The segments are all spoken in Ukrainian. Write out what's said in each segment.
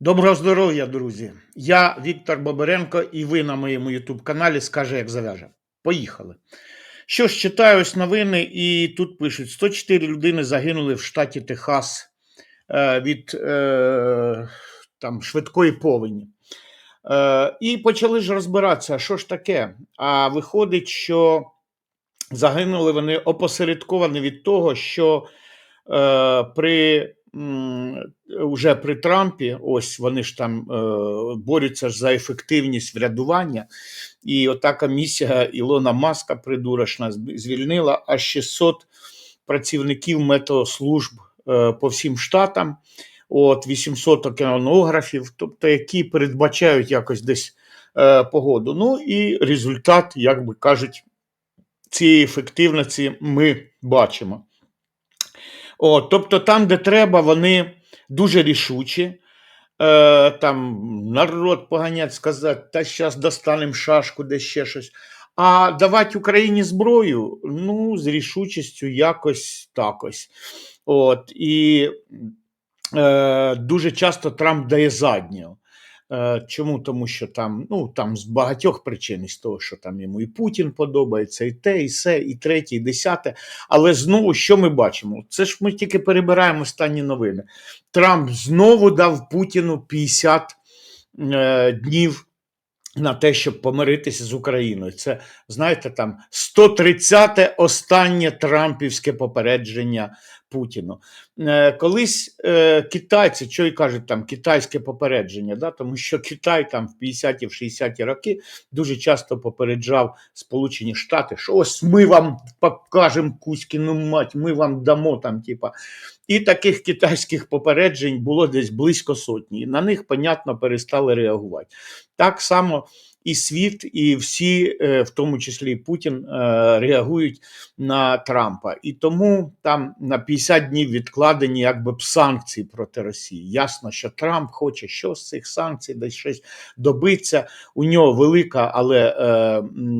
Доброго здоров'я, друзі! Я Віктор Боберенко, і ви на моєму YouTube каналі Скаже, як зав'яже. Поїхали. Що ж, читаю ось новини, і тут пишуть: 104 людини загинули в штаті Техас е, від е, там, швидкої повені. Е, і почали ж розбиратися, що ж таке? А виходить, що загинули вони опосередковані від того, що при м, уже при Трампі, ось вони ж там е, борються за ефективність врядування, і ота комісія Ілона Маска придурочна звільнила аж 600 працівників метеослужб е, по всім штатам, от 800 океанографів, тобто які передбачають якось десь е, погоду. Ну і результат, як би кажуть, цієї ефективності ми бачимо. О, тобто, там, де треба, вони дуже рішучі. Е, там народ поганять, сказати, та зараз достанемо шашку, де ще щось. А давати Україні зброю, ну, з рішучістю якось такось. От, і е, дуже часто Трамп дає заднього. Е, Чому? Тому що там, ну, там з багатьох причин, із того, що там йому і Путін подобається, і те, і се, і третє, і десяте. Але знову що ми бачимо? Це ж ми тільки перебираємо останні новини. Трамп знову дав Путіну 50 е, днів на те, щоб помиритися з Україною. Це, знаєте, там 130-те останнє трампівське попередження Путіну. Е, колись е, китайці, що й кажуть там китайське попередження, да? тому що Китай там в 50-ті, в 60-ті роки дуже часто попереджав Сполучені Штати, що ось ми вам покажемо Кузькіну мать, ми вам дамо там, типа. І таких китайських попереджень було десь близько сотні. На них, понятно, перестали реагувати. Так само і світ, і всі, е, в тому числі і Путін, е, реагують на Трампа. І тому там на 50 днів відкладені якби б санкції проти Росії. Ясно, що Трамп хоче що з цих санкцій, десь щось добитися. У нього велика, але е,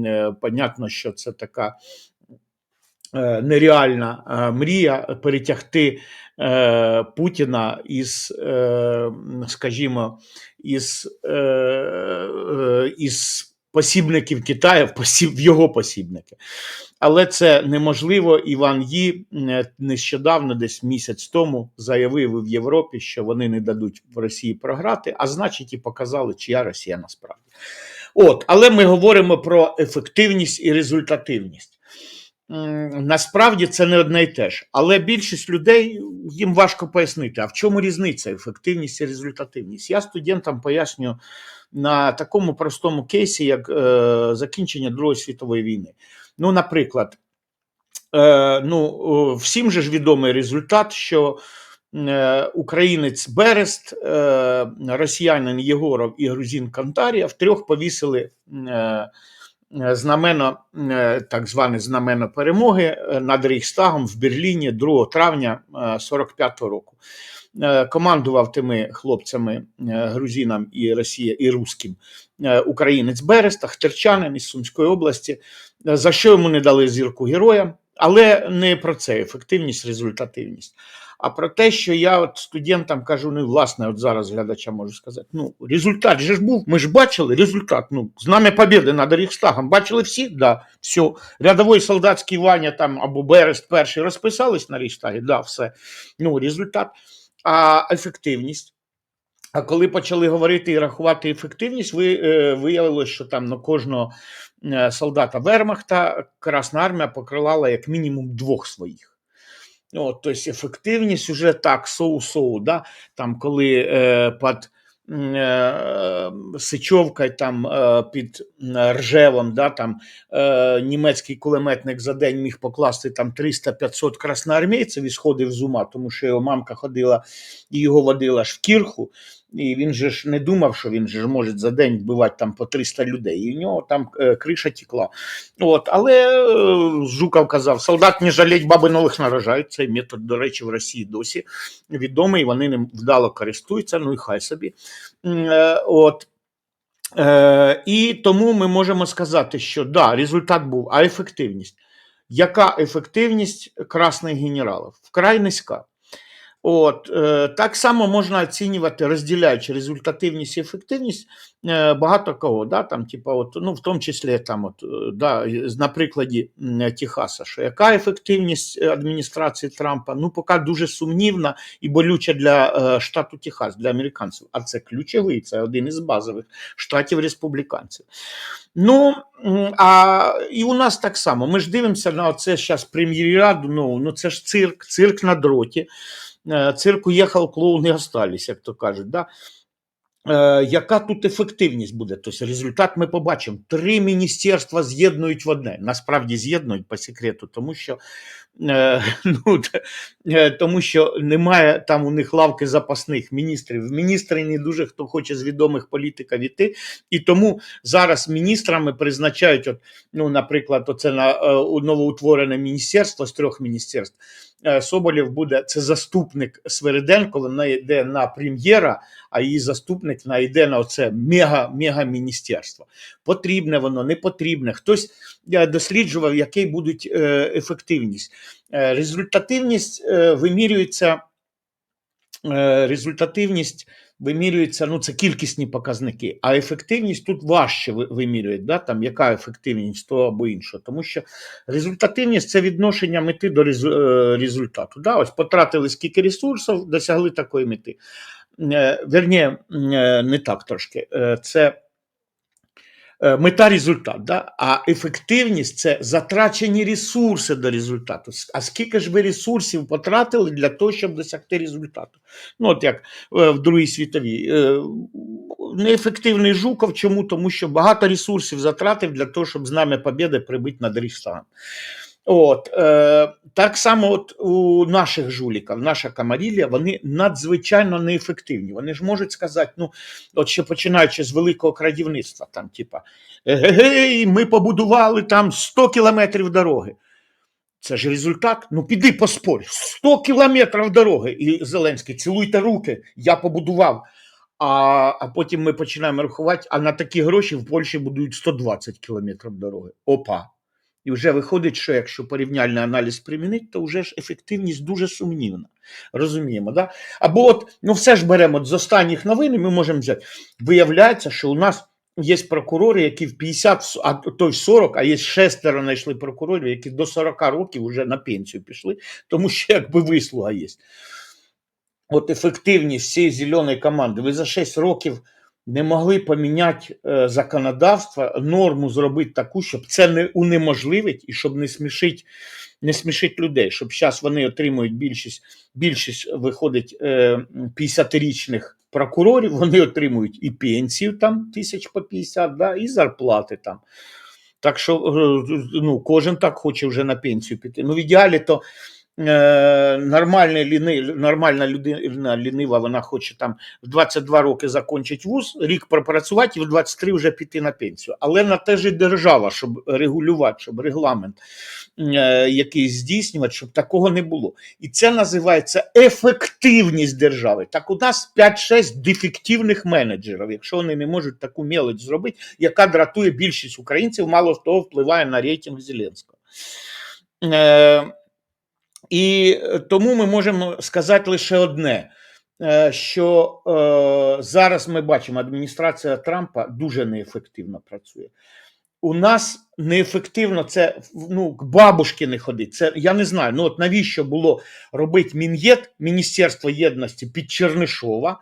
е, понятно, що це така нереальна е, мрія перетягти е, Путіна із, е, скажімо, із, е, е, із посібників Китаю в, його посібники. Але це неможливо. Іван Ї е, нещодавно, десь місяць тому, заявив в Європі, що вони не дадуть в Росії програти, а значить, і показали, чия Росія насправді. От, але ми говоримо про ефективність і результативність. Насправді це не одне й те ж. Але більшість людей їм важко пояснити, а в чому різниця ефективність і результативність. Я студентам пояснюю на такому простому кейсі, як е, закінчення Другої світової війни. Ну, наприклад, е, ну, всім же ж відомий результат, що е, українець Берест, е, росіянин Єгоров і грузин Кантарія втрьох повісили. Е, Знамено, е, так зване знамено перемоги е, над Рейхстагом в Берліні 2 травня 45-го року. Командував тими хлопцями, грузинам і Росія, і русським українець Берест, Ахтерчанин із Сумської області, за що йому не дали зірку героя, але не про це ефективність, результативність. А про те, що я от студентам кажу, ну, власне, от зараз глядачам можу сказати, ну, результат же ж був, ми ж бачили результат, ну, знам'я побєди над Рейхстагом, бачили всі, да, все. Рядовий солдатський Ваня там або Берест перший розписались на Рейхстагі, да, все. Ну, результат. А ефективність. А коли почали говорити і рахувати ефективність, ви, е, виявилось, що там на кожного е, солдата Вермахта Красна армія покривала як мінімум двох своїх. От, тобто ефективність уже так, соу-соу, да? там, коли е, під е, Сичовкою, там, е, під Ржевом, да, там, е, німецький кулеметник за день міг покласти там 300-500 красноармійців і сходив з ума, тому що його мамка ходила і його водила ж в кірху, і він же ж не думав, що він же ж може за день вбивати там по 300 людей, і в нього там е, криша тікла. От, але е, Жуков казав, солдат не жаліть, баби нових нарожають. Цей метод, до речі, в Росії досі відомий, вони ним вдало користуються, ну і хай собі. Е, От. Е, і тому ми можемо сказати, що да, результат був, а ефективність. Яка ефективність красних генералів? Вкрай низька. От, е, так само можна оцінювати, розділяючи результативність і ефективність е, багато кого. Да, там, типа, от, ну, в тому числі там, от, е, да, на прикладі Техаса, що яка ефективність адміністрації Трампа? Ну, поки дуже сумнівна і болюча для штату Техас, для американців. А це ключовий, це один із базових штатів республіканців. Ну, а і у нас так само. Ми ж дивимося на це зараз прем'єраду. Ну, ну це ж цирк, цирк на дроті. Е, Цирк уїхав, клоуни остались, як то кажуть. Да? Е, яка тут ефективність буде? Тобто результат ми побачимо. Три міністерства з'єднують в одне. Насправді з'єднують по секрету, тому що, е, ну, тому що немає там у них лавки запасних міністрів. Міністри не дуже хто хоче з відомих політиків іти. І тому зараз міністрами призначають, от, ну, наприклад, оце на новоутворене міністерство з трьох міністерств. Е, Соболєв буде це заступник Свериденко, вона йде на прем'єра, а її заступник на йде на оце мега, мега міністерство. Потрібне воно, не потрібне. Хтось досліджував, який будуть е, ефективність. Е, результативність вимірюється. Результативність вимірюється, ну це кількісні показники, а ефективність тут важче вимірюють, да? там, яка ефективність того або іншого. Тому що результативність це відношення мети до е, результату. Да? Ось потратили скільки ресурсів, досягли такої мети. Верні, е, не так трошки. Е, Це е, мета результат. Да? А ефективність це затрачені ресурси до результату. А скільки ж ви ресурсів потратили для того, щоб досягти результату? Ну, от як е, в Другій світовій. Е, Неефективний Жуков. Чому? Тому що багато ресурсів затратив для того, щоб з нами побіди прибити над Рейхстагом. От, е, так само от у наших жуліків, наша камарілія, вони надзвичайно неефективні. Вони ж можуть сказати, ну, от ще починаючи з великого крадівництва, там, типа, гей, ми побудували там 100 кілометрів дороги. Це ж результат. Ну піди поспорь. 100 кілометрів дороги. І Зеленський, цілуйте руки, я побудував. А, а потім ми починаємо рахувати, а на такі гроші в Польщі будують 120 кілометрів дороги. Опа. І вже виходить, що якщо порівняльний аналіз примінити, то вже ж ефективність дуже сумнівна. Розуміємо, да? Або от, ну все ж беремо от з останніх новин, і ми можемо взяти. Виявляється, що у нас є прокурори, які в 50, а то й 40, а є шестеро знайшли прокурорів, які до 40 років вже на пенсію пішли, тому що якби вислуга є. От ефективність всієї зеленої команди. Ви за 6 років не могли поміняти е, законодавство, норму зробити таку, щоб це не унеможливить і щоб не смішить, не смішить людей, щоб зараз вони отримують більшість, більшість виходить е, 50-річних прокурорів, вони отримують і пенсію там тисяч по 50, да, і зарплати там. Так що е, ну, кожен так хоче вже на пенсію піти. Ну, в ідеалі то е, нормальна, ліни, нормальна людина лінива, вона хоче там в 22 роки закінчити вуз, рік пропрацювати і в 23 вже піти на пенсію. Але на те ж і держава, щоб регулювати, щоб регламент е, якийсь здійснювати, щоб такого не було. І це називається ефективність держави. Так у нас 5-6 дефективних менеджерів, якщо вони не можуть таку мелоч зробити, яка дратує більшість українців, мало того впливає на рейтинг Зеленського. Е, і тому ми можемо сказати лише одне. е, Що е, зараз ми бачимо, адміністрація Трампа дуже неефективно працює. У нас неефективно це ну, к бабушки не ходить. Це я не знаю. Ну от навіщо було робити мін'єт Міністерство єдності під Чернишова.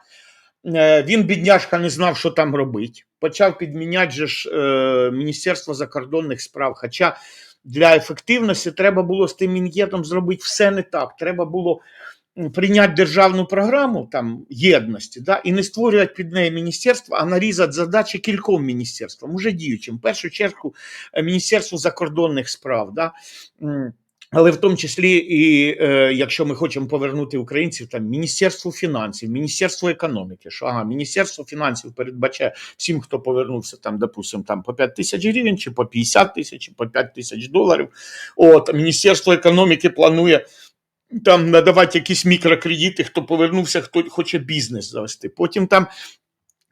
Е, Він, бідняшка, не знав, що там робити. Почав підміняти же ж е, Міністерство закордонних справ. Хоча для ефективності треба було з тим мін'єтом зробити все не так. Треба було прийняти державну програму там єдності, да, і не створювати під неї міністерство, а нарізати задачі кільком міністерствам, уже діючим. В першу чергу е, Міністерству закордонних справ. Да, але в тому числі, і е, якщо ми хочемо повернути українців, там Міністерство фінансів, Міністерство економіки, що ага, Міністерство фінансів передбачає всім, хто повернувся там, допустим, там по 5 тисяч гривень, чи по 50 тисяч, чи по 5 тисяч доларів. От Міністерство економіки планує там надавати якісь мікрокредити, хто повернувся, хто хоче бізнес завести. Потім там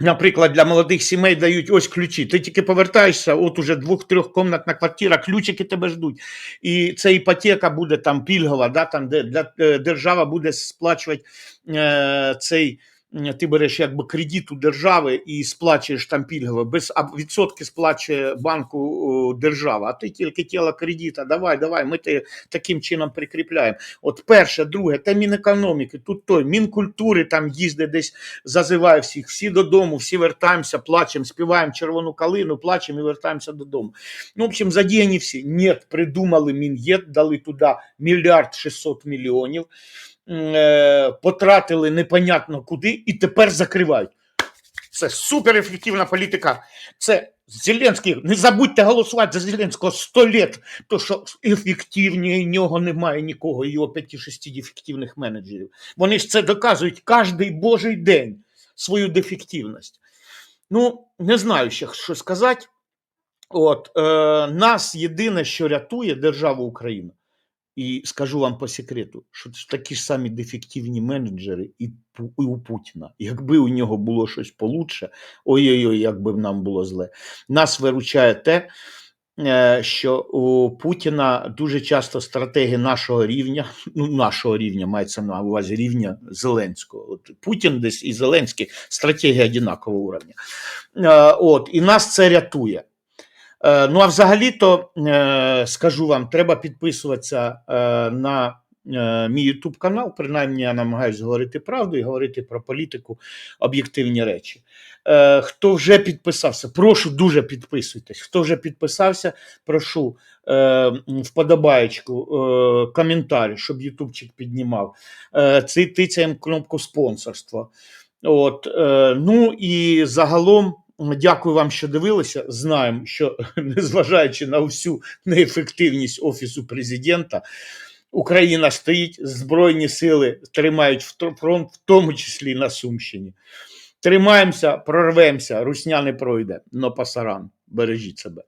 Наприклад, для молодих сімей дають ось ключі. Ти тільки повертаєшся, от уже двох-трьох комнатна квартира, ключики тебе ждуть. І ця іпотека буде там пільгова, да, там, де для, е, держава буде сплачувати е, цей. М, Ти береш якби кредит у держави і сплачуєш там пільгово, без відсотки сплачує банку держава, а ти тільки тіло кредита, давай, давай, ми те таким чином прикріпляємо. От перше, друге, та Мінекономіки, тут той, Мінкультури там їздить десь зазиває всіх, всі додому, всі вертаємося, плачемо, співаємо червону калину, плачемо і вертаємося додому. Ну, в общем, задіяні всі. Ні, придумали Мін'єд, дали туди мільярд 600 мільйонів, е, потратили непонятно куди і тепер закривають. Це суперефективна політика. Це Зеленський, не забудьте голосувати за Зеленського 100 літ, то що ефективніше нього немає нікого, його 5-6 дефективних менеджерів. Вони ж це доказують кожний божий день свою дефективність. Ну, не знаю ще, що сказати. От, е, нас єдине, що рятує державу Україна, і скажу вам по секрету, що це такі ж самі дефективні менеджери і, у Путіна. Якби у нього було щось получше, ой-ой-ой, як би нам було зле. Нас виручає те, що у Путіна дуже часто стратегії нашого рівня, ну нашого рівня мається на увазі рівня Зеленського. От Путін десь і Зеленський стратегія однакового уровня. Е, От, і нас це рятує. Е, Ну, а взагалі-то е, скажу вам, треба підписуватися е, на мій YouTube канал. Принаймні, я намагаюся говорити правду і говорити про політику, об'єктивні речі. Хто вже підписався, прошу дуже підписуйтесь. Хто вже підписався, прошу вподобаєчку, коментар, щоб Ютубчик піднімав. Е, Ци- Тицяємо кнопку спонсорства. От, ну і загалом. Дякую вам, що дивилися. Знаємо, що незважаючи на всю неефективність Офісу президента, Україна стоїть, Збройні сили тримають фронт, в тому числі на Сумщині. Тримаємося, прорвемося, русня не пройде, но пасаран. Бережіть себе.